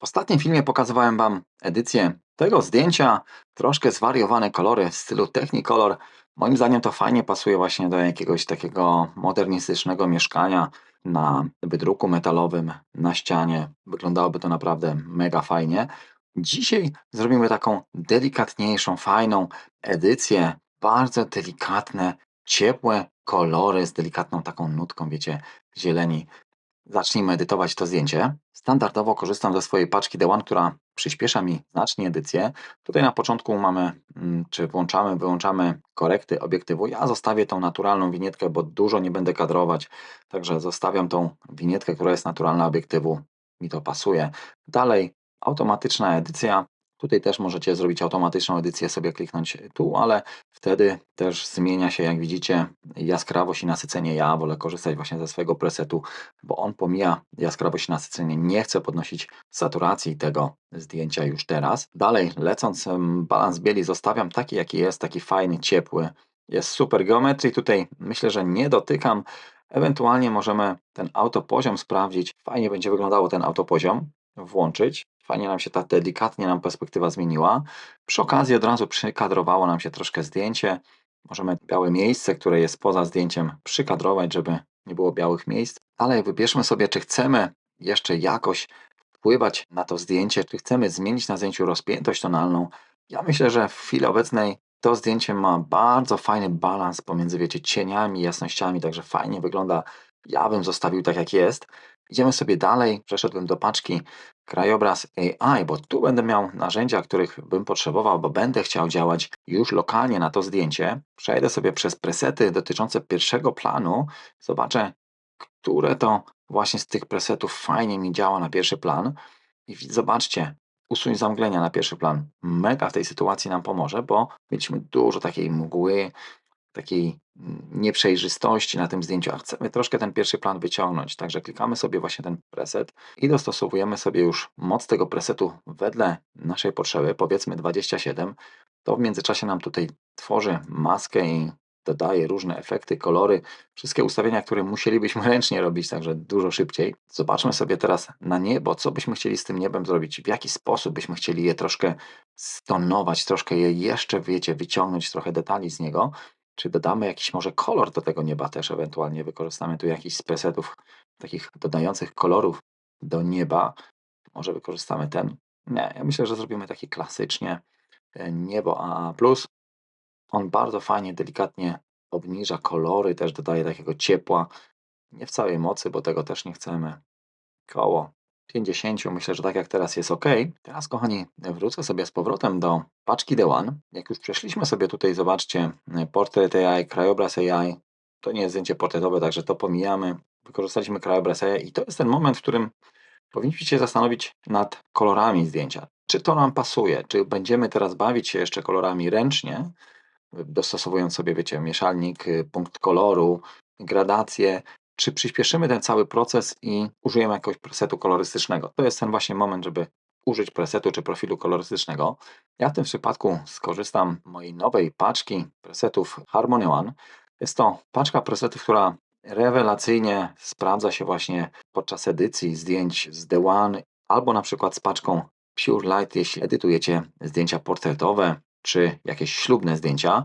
W ostatnim filmie pokazywałem Wam edycję tego zdjęcia, troszkę zwariowane kolory w stylu Technicolor. Moim zdaniem to fajnie pasuje właśnie do jakiegoś takiego modernistycznego mieszkania na wydruku metalowym na ścianie. Wyglądałoby to naprawdę mega fajnie. Dzisiaj zrobimy taką delikatniejszą, fajną edycję. Bardzo delikatne, ciepłe kolory z delikatną taką nutką, wiecie, zieleni. Zacznijmy edytować to zdjęcie. Standardowo korzystam ze swojej paczki The One, która przyspiesza mi znacznie edycję. Tutaj na początku mamy, mm, czy włączamy, wyłączamy korekty obiektywu. Ja zostawię tą naturalną winietkę, bo dużo nie będę kadrować, także zostawiam tą winietkę, która jest naturalna obiektywu. Mi to pasuje. Dalej automatyczna edycja. Tutaj też możecie zrobić automatyczną edycję, sobie kliknąć tu, ale wtedy też zmienia się, jak widzicie, jaskrawość i nasycenie. Ja wolę korzystać właśnie ze swojego presetu, bo on pomija jaskrawość i nasycenie. Nie chcę podnosić saturacji tego zdjęcia już teraz. Dalej, lecąc, balans bieli zostawiam taki, jaki jest, taki fajny, ciepły. Jest super geometrii. Tutaj myślę, że nie dotykam. Ewentualnie możemy ten autopoziom sprawdzić. Fajnie będzie wyglądało ten autopoziom. Włączyć. Fajnie nam się ta delikatnie nam perspektywa zmieniła. Przy okazji od razu przykadrowało nam się troszkę zdjęcie. Możemy białe miejsce, które jest poza zdjęciem, przykadrować, żeby nie było białych miejsc. Dalej wybierzmy sobie, czy chcemy jeszcze jakoś wpływać na to zdjęcie, czy chcemy zmienić na zdjęciu rozpiętość tonalną. Ja myślę, że w chwili obecnej to zdjęcie ma bardzo fajny balans pomiędzy, wiecie, cieniami jasnościami, także fajnie wygląda. Ja bym zostawił tak, jak jest. Idziemy sobie dalej. Przeszedłem do paczki krajobraz AI, bo tu będę miał narzędzia, których bym potrzebował, bo będę chciał działać już lokalnie na to zdjęcie. Przejdę sobie przez presety dotyczące pierwszego planu. Zobaczę, które to właśnie z tych presetów fajnie mi działa na pierwszy plan. I zobaczcie, usuń zamglenia na pierwszy plan. Mega w tej sytuacji nam pomoże, bo mieliśmy dużo takiej mgły, takiej nieprzejrzystości na tym zdjęciu, a chcemy troszkę ten pierwszy plan wyciągnąć. Także klikamy sobie właśnie ten preset i dostosowujemy sobie już moc tego presetu wedle naszej potrzeby, powiedzmy 27. To w międzyczasie nam tutaj tworzy maskę i dodaje różne efekty, kolory, wszystkie ustawienia, które musielibyśmy ręcznie robić, także dużo szybciej. Zobaczmy sobie teraz na niebo, co byśmy chcieli z tym niebem zrobić, w jaki sposób byśmy chcieli je troszkę stonować, troszkę je jeszcze, wiecie, wyciągnąć trochę detali z niego. Czy dodamy jakiś może kolor do tego nieba też ewentualnie wykorzystamy tu jakiś z presetów takich dodających kolorów do nieba. Może wykorzystamy ten. Nie, ja myślę, że zrobimy taki klasycznie e, niebo AA+. On bardzo fajnie, delikatnie obniża kolory, też dodaje takiego ciepła. Nie w całej mocy, bo tego też nie chcemy. Koło 50. Myślę, że tak jak teraz jest ok. Teraz, kochani, wrócę sobie z powrotem do paczki The One. Jak już przeszliśmy sobie tutaj, zobaczcie, portret AI, krajobraz AI. To nie jest zdjęcie portretowe, także to pomijamy. Wykorzystaliśmy krajobraz AI i to jest ten moment, w którym powinniśmy się zastanowić nad kolorami zdjęcia. Czy to nam pasuje? Czy będziemy teraz bawić się jeszcze kolorami ręcznie, dostosowując sobie, wiecie, mieszalnik, punkt koloru, gradację, czy przyspieszymy ten cały proces i użyjemy jakiegoś presetu kolorystycznego. To jest ten właśnie moment, żeby użyć presetu czy profilu kolorystycznego. Ja w tym przypadku skorzystam mojej nowej paczki presetów Harmony One. Jest to paczka presetów, która rewelacyjnie sprawdza się właśnie podczas edycji zdjęć z The One albo na przykład z paczką Pure Light, jeśli edytujecie zdjęcia portretowe czy jakieś ślubne zdjęcia.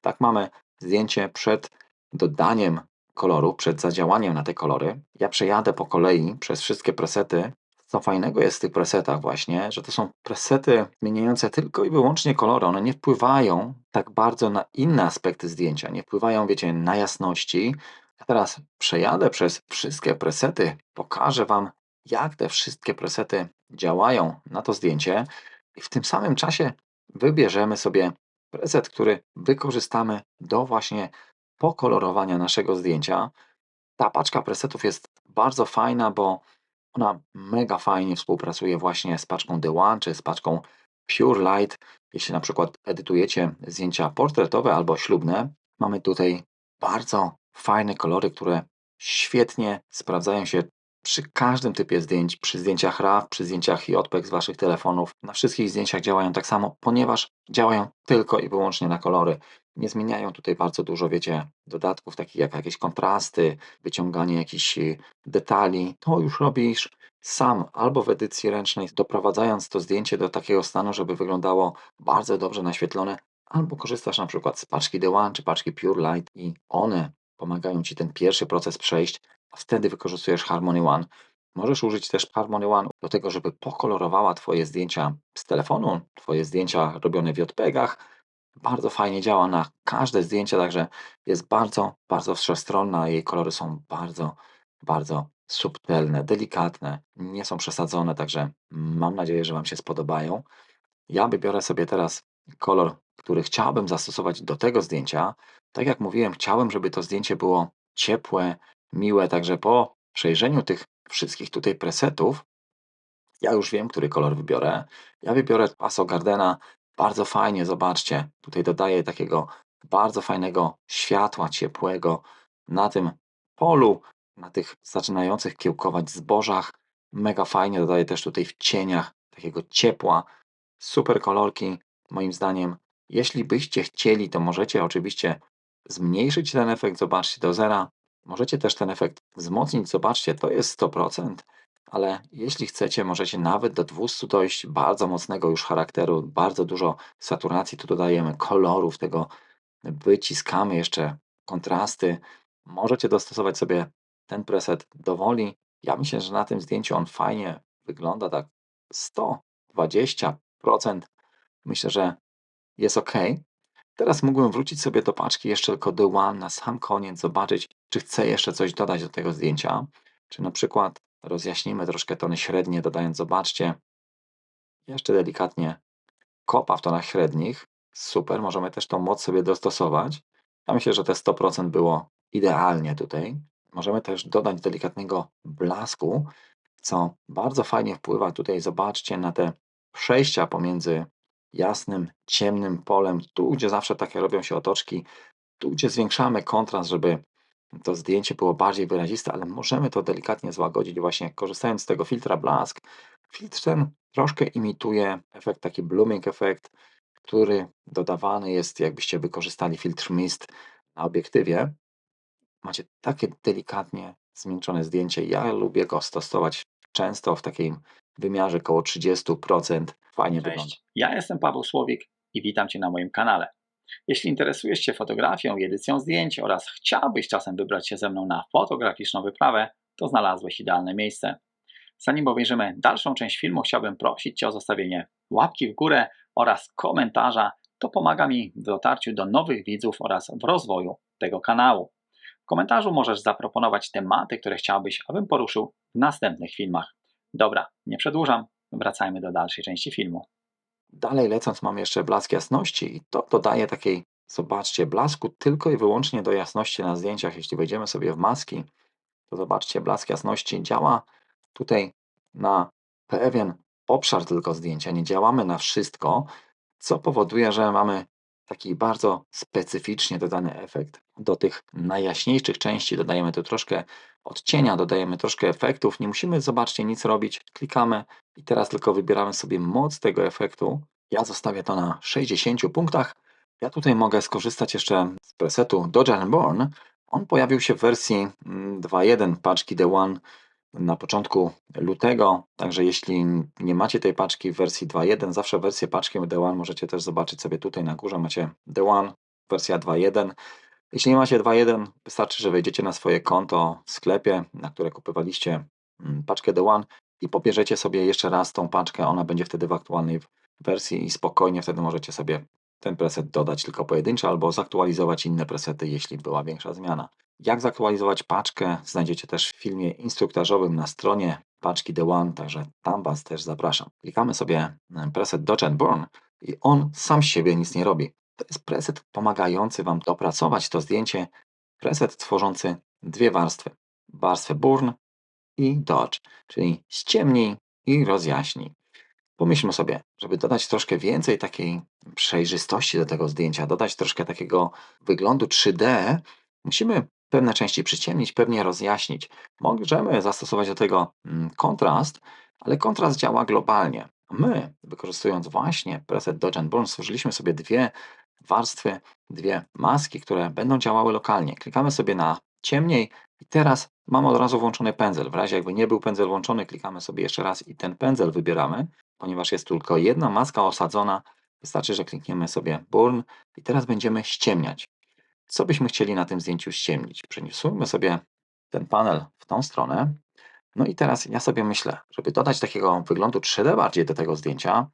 Tak mamy zdjęcie przed dodaniem koloru, przed zadziałaniem na te kolory. Ja przejadę po kolei przez wszystkie presety. Co fajnego jest w tych presetach właśnie, że to są presety zmieniające tylko i wyłącznie kolory. One nie wpływają tak bardzo na inne aspekty zdjęcia, nie wpływają, wiecie, na jasności. Ja teraz przejadę przez wszystkie presety, pokażę Wam, jak te wszystkie presety działają na to zdjęcie i w tym samym czasie wybierzemy sobie preset, który wykorzystamy do właśnie pokolorowania naszego zdjęcia. Ta paczka presetów jest bardzo fajna, bo ona mega fajnie współpracuje właśnie z paczką The One czy z paczką Pure Light. Jeśli na przykład edytujecie zdjęcia portretowe albo ślubne, mamy tutaj bardzo fajne kolory, które świetnie sprawdzają się przy każdym typie zdjęć, przy zdjęciach RAW, przy zdjęciach JPEG z Waszych telefonów, na wszystkich zdjęciach działają tak samo, ponieważ działają tylko i wyłącznie na kolory. Nie zmieniają tutaj bardzo dużo, wiecie, dodatków takich jak jakieś kontrasty, wyciąganie jakichś y, detali. To już robisz sam albo w edycji ręcznej, doprowadzając to zdjęcie do takiego stanu, żeby wyglądało bardzo dobrze naświetlone, albo korzystasz na przykład z paczki The One czy paczki Pure Light i one pomagają Ci ten pierwszy proces przejść, a wtedy wykorzystujesz Harmony One. Możesz użyć też Harmony One do tego, żeby pokolorowała Twoje zdjęcia z telefonu, Twoje zdjęcia robione w JPEGach. Bardzo fajnie działa na każde zdjęcie, także jest bardzo, bardzo wszechstronna. Jej kolory są bardzo, bardzo subtelne, delikatne, nie są przesadzone, także mam nadzieję, że Wam się spodobają. Ja wybiorę sobie teraz kolor, który chciałbym zastosować do tego zdjęcia. Tak jak mówiłem, chciałem, żeby to zdjęcie było ciepłe, miłe, także po przejrzeniu tych wszystkich tutaj presetów, ja już wiem, który kolor wybiorę. Ja wybiorę Paso Gardena. Bardzo fajnie, zobaczcie. Tutaj dodaję takiego bardzo fajnego światła ciepłego na tym polu, na tych zaczynających kiełkować zbożach. Mega fajnie dodaję też tutaj w cieniach takiego ciepła. Super kolorki, moim zdaniem. Jeśli byście chcieli, to możecie oczywiście zmniejszyć ten efekt, zobaczcie, do zera. Możecie też ten efekt wzmocnić, zobaczcie, to jest 100%, ale jeśli chcecie, możecie nawet do 200 dojść bardzo mocnego już charakteru, bardzo dużo saturacji tu dodajemy, kolorów tego, wyciskamy jeszcze kontrasty. Możecie dostosować sobie ten preset do woli. Ja myślę, że na tym zdjęciu on fajnie wygląda, tak 120%. Myślę, że jest ok. Teraz mógłbym wrócić sobie do paczki jeszcze tylko The One na sam koniec, zobaczyć, czy chcę jeszcze coś dodać do tego zdjęcia. Czy na przykład rozjaśnimy troszkę tony średnie, dodając, zobaczcie, jeszcze delikatnie kopa w tonach średnich. Super, możemy też tą moc sobie dostosować. Ja myślę, że te 100% było idealnie tutaj. Możemy też dodać delikatnego blasku, co bardzo fajnie wpływa tutaj, zobaczcie, na te przejścia pomiędzy jasnym, ciemnym polem, tu gdzie zawsze takie robią się otoczki, tu gdzie zwiększamy kontrast, żeby to zdjęcie było bardziej wyraziste, ale możemy to delikatnie złagodzić właśnie korzystając z tego filtra blask. Filtr ten troszkę imituje efekt, taki blooming efekt, który dodawany jest, jakbyście wykorzystali filtr mist na obiektywie. Macie takie delikatnie zmiękczone zdjęcie. Ja lubię go stosować często w takim wymiarze około 30%. Fajnie Cześć, wygląda. ja jestem Paweł Słowik i witam Cię na moim kanale. Jeśli interesujesz się fotografią i edycją zdjęć oraz chciałbyś czasem wybrać się ze mną na fotograficzną wyprawę, to znalazłeś idealne miejsce. Zanim obejrzymy dalszą część filmu, chciałbym prosić Cię o zostawienie łapki w górę oraz komentarza. To pomaga mi w dotarciu do nowych widzów oraz w rozwoju tego kanału. W komentarzu możesz zaproponować tematy, które chciałbyś, abym poruszył w następnych filmach. Dobra, nie przedłużam, wracajmy do dalszej części filmu. Dalej lecąc mamy jeszcze blask jasności i to dodaje takiej, zobaczcie, blasku tylko i wyłącznie do jasności na zdjęciach. Jeśli wejdziemy sobie w maski, to zobaczcie, blask jasności działa tutaj na pewien obszar tylko zdjęcia, nie działamy na wszystko, co powoduje, że mamy taki bardzo specyficznie dodany efekt. Do tych najjaśniejszych części dodajemy tu troszkę odcienia, dodajemy troszkę efektów. Nie musimy, zobaczcie, nic robić. Klikamy i teraz tylko wybieramy sobie moc tego efektu. Ja zostawię to na 60 punktach. Ja tutaj mogę skorzystać jeszcze z presetu Dodge and Burn. On pojawił się w wersji mm, 2.1 paczki The One na początku lutego, także jeśli nie macie tej paczki w wersji 2.1, zawsze wersję paczki The One możecie też zobaczyć sobie tutaj na górze, macie The One, wersja 2.1. Jeśli nie macie 2.1, wystarczy, że wejdziecie na swoje konto w sklepie, na które kupowaliście mm, paczkę The One i pobierzecie sobie jeszcze raz tą paczkę, ona będzie wtedy w aktualnej wersji i spokojnie wtedy możecie sobie ten preset dodać tylko pojedynczy albo zaktualizować inne presety, jeśli była większa zmiana. Jak zaktualizować paczkę znajdziecie też w filmie instruktażowym na stronie paczki The One, także tam Was też zapraszam. Klikamy sobie preset Dodge and Burn i on sam z siebie nic nie robi. To jest preset pomagający Wam dopracować to zdjęcie. Preset tworzący dwie warstwy. Warstwę Burn i Dodge, czyli ściemnij i rozjaśnij. Pomyślmy sobie, żeby dodać troszkę więcej takiej przejrzystości do tego zdjęcia, dodać troszkę takiego wyglądu 3D, musimy pewne części przyciemnić, pewnie rozjaśnić. Możemy zastosować do tego mm, kontrast, ale kontrast działa globalnie. My, wykorzystując właśnie preset Dodge and Burn, stworzyliśmy sobie dwie warstwy, dwie maski, które będą działały lokalnie. Klikamy sobie na ciemniej I teraz mamy od razu włączony pędzel. W razie jakby nie był pędzel włączony, klikamy sobie jeszcze raz i ten pędzel wybieramy, ponieważ jest tylko jedna maska osadzona. Wystarczy, że klikniemy sobie Burn i teraz będziemy ściemniać. Co byśmy chcieli na tym zdjęciu ściemnić? Przenieśmy sobie ten panel w tą stronę. No i teraz ja sobie myślę, żeby dodać takiego wyglądu 3D bardziej do tego zdjęcia,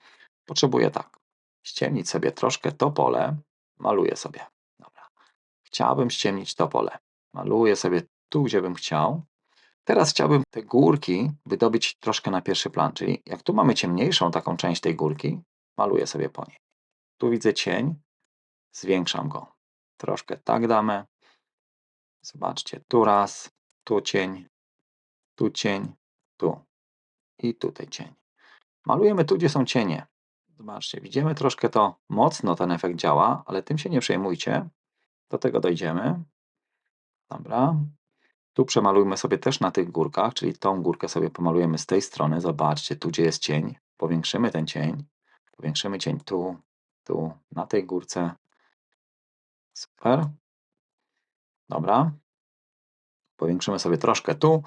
potrzebuję tak, ściemnić sobie troszkę to pole, maluję sobie. Dobra. Chciałbym ściemnić to pole. Maluję sobie tu, gdzie bym chciał. Teraz chciałbym te górki wydobyć troszkę na pierwszy plan, czyli jak tu mamy ciemniejszą taką część tej górki, maluję sobie po niej. Tu widzę cień, zwiększam go. Troszkę tak damy. Zobaczcie, tu raz, tu cień, tu cień, tu i tutaj cień. Malujemy tu, gdzie są cienie. Zobaczcie, widzimy troszkę to mocno ten efekt działa, ale tym się nie przejmujcie. Do tego dojdziemy. Dobra. Tu przemalujmy sobie też na tych górkach, czyli tą górkę sobie pomalujemy z tej strony. Zobaczcie, tu gdzie jest cień. Powiększymy ten cień. Powiększymy cień tu, tu, na tej górce. Super. Dobra. Powiększymy sobie troszkę tu.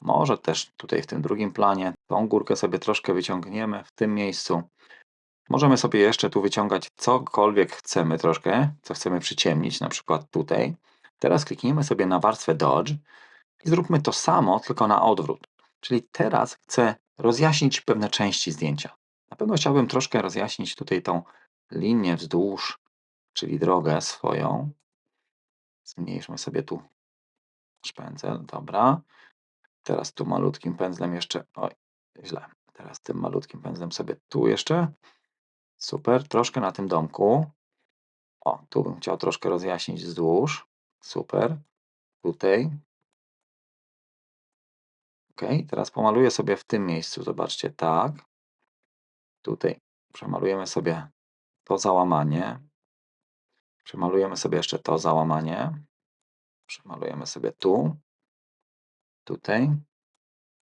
Może też tutaj w tym drugim planie. Tą górkę sobie troszkę wyciągniemy w tym miejscu. Możemy sobie jeszcze tu wyciągać cokolwiek chcemy troszkę, co chcemy przyciemnić, na przykład tutaj. Teraz kliknijmy sobie na warstwę Dodge i zróbmy to samo, tylko na odwrót. Czyli teraz chcę rozjaśnić pewne części zdjęcia. Na pewno chciałbym troszkę rozjaśnić tutaj tą linię wzdłuż, czyli drogę swoją. Zmniejszmy sobie tu szpędzel, dobra. Teraz tu malutkim pędzlem jeszcze, oj, źle. Teraz tym malutkim pędzlem sobie tu jeszcze. Super, troszkę na tym domku. O, tu bym chciał troszkę rozjaśnić wzdłuż. Super. Tutaj. Ok, teraz pomaluję sobie w tym miejscu. Zobaczcie, tak. Tutaj przemalujemy sobie to załamanie. Przemalujemy sobie jeszcze to załamanie. Przemalujemy sobie tu. Tutaj.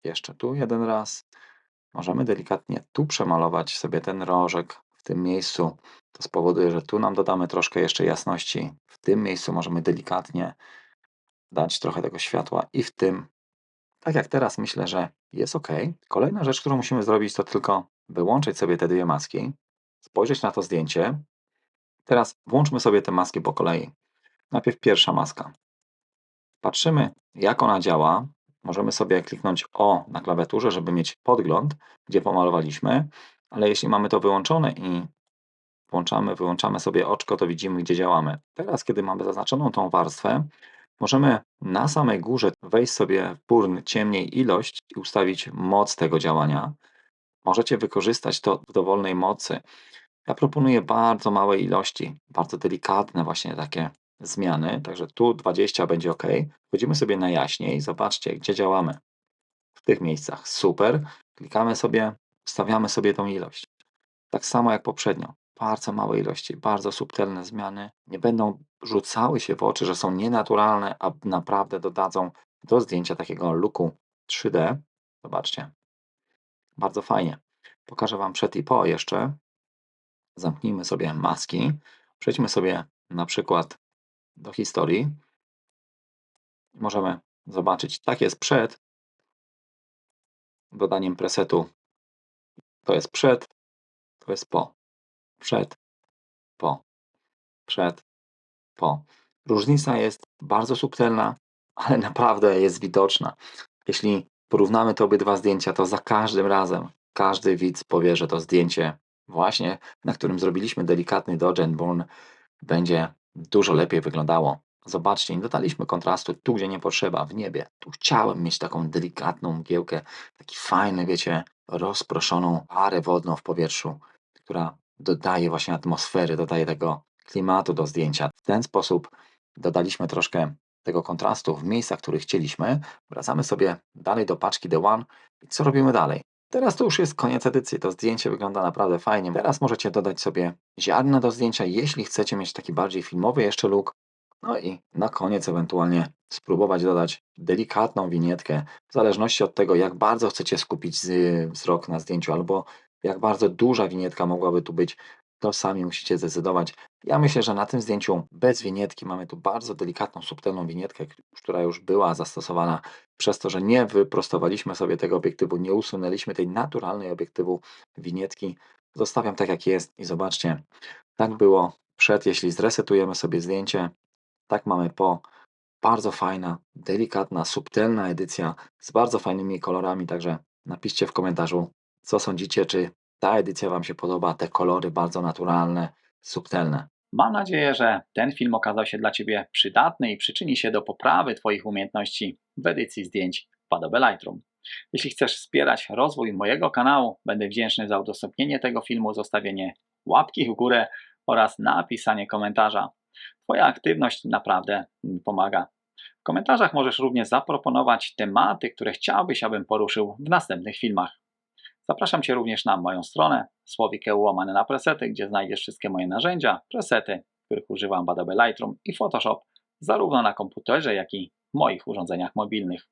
Jeszcze tu jeden raz. Możemy delikatnie tu przemalować sobie ten rożek tym miejscu. To spowoduje, że tu nam dodamy troszkę jeszcze jasności. W tym miejscu możemy delikatnie dać trochę tego światła i w tym, tak jak teraz myślę, że jest ok. Kolejna rzecz, którą musimy zrobić, to tylko wyłączyć sobie te dwie maski, spojrzeć na to zdjęcie. Teraz włączmy sobie te maski po kolei. Najpierw pierwsza maska. Patrzymy, jak ona działa. Możemy sobie kliknąć O na klawiaturze, żeby mieć podgląd, gdzie pomalowaliśmy, ale jeśli mamy to wyłączone i włączamy, wyłączamy sobie oczko, to widzimy, gdzie działamy. Teraz, kiedy mamy zaznaczoną tą warstwę, możemy na samej górze wejść sobie w burn ciemniej ilość i ustawić moc tego działania. Możecie wykorzystać to w dowolnej mocy. Ja proponuję bardzo małe ilości, bardzo delikatne właśnie takie zmiany, także tu 20 będzie ok. Wchodzimy sobie na jaśniej, zobaczcie, gdzie działamy. W tych miejscach. Super. Klikamy sobie, ustawiamy sobie tą ilość. Tak samo jak poprzednio. Bardzo małe ilości, bardzo subtelne zmiany. Nie będą rzucały się w oczy, że są nienaturalne, a naprawdę dodadzą do zdjęcia takiego looku 3D. Zobaczcie. Bardzo fajnie. Pokażę Wam przed i po jeszcze. Zamknijmy sobie maski. Przejdźmy sobie na przykład do historii. Możemy zobaczyć, tak jest przed dodaniem presetu. To jest przed, to jest po. Przed, po. Przed, po. Różnica jest bardzo subtelna, ale naprawdę jest widoczna. Jeśli porównamy te obydwa zdjęcia, to za każdym razem każdy widz powie, że to zdjęcie właśnie, na którym zrobiliśmy delikatny dodge and burn, będzie dużo lepiej wyglądało. Zobaczcie, nie dodaliśmy kontrastu tu, gdzie nie potrzeba, w niebie. Tu chciałem mieć taką delikatną mgiełkę, taki fajny, wiecie, rozproszoną parę wodną w powietrzu, która dodaje właśnie atmosfery, dodaje tego klimatu do zdjęcia. W ten sposób dodaliśmy troszkę tego kontrastu w miejscach, których chcieliśmy. Wracamy sobie dalej do paczki The One i co robimy dalej? Teraz to już jest koniec edycji, to zdjęcie wygląda naprawdę fajnie. Teraz możecie dodać sobie ziarna do zdjęcia, jeśli chcecie mieć taki bardziej filmowy jeszcze look. No i na koniec ewentualnie spróbować dodać delikatną winietkę, w zależności od tego, jak bardzo chcecie skupić wzrok na zdjęciu, albo jak bardzo duża winietka mogłaby tu być, to sami musicie zdecydować. Ja myślę, że na tym zdjęciu bez winietki mamy tu bardzo delikatną, subtelną winietkę, która już była zastosowana przez to, że nie wyprostowaliśmy sobie tego obiektywu, nie usunęliśmy tej naturalnej obiektywu winietki. Zostawiam tak jak jest i zobaczcie, tak było przed, jeśli zresetujemy sobie zdjęcie, tak mamy po. Bardzo fajna, delikatna, subtelna edycja z bardzo fajnymi kolorami, także napiszcie w komentarzu, co sądzicie, czy ta edycja Wam się podoba, te kolory bardzo naturalne, subtelne. Mam nadzieję, że ten film okazał się dla Ciebie przydatny i przyczyni się do poprawy Twoich umiejętności w edycji zdjęć w Adobe Lightroom. Jeśli chcesz wspierać rozwój mojego kanału, będę wdzięczny za udostępnienie tego filmu, zostawienie łapki w górę oraz napisanie komentarza. Twoja aktywność naprawdę mi pomaga. W komentarzach możesz również zaproponować tematy, które chciałbyś, abym poruszył w następnych filmach. Zapraszam Cię również na moją stronę słowike łamane na presety, gdzie znajdziesz wszystkie moje narzędzia, presety, których używam w Adobe Lightroom i Photoshop, zarówno na komputerze, jak i moich urządzeniach mobilnych.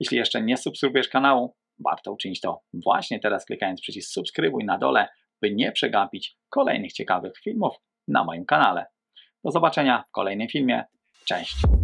Jeśli jeszcze nie subskrybujesz kanału, warto uczynić to właśnie teraz klikając przycisk subskrybuj na dole, by nie przegapić kolejnych ciekawych filmów na moim kanale. Do zobaczenia w kolejnym filmie. Cześć!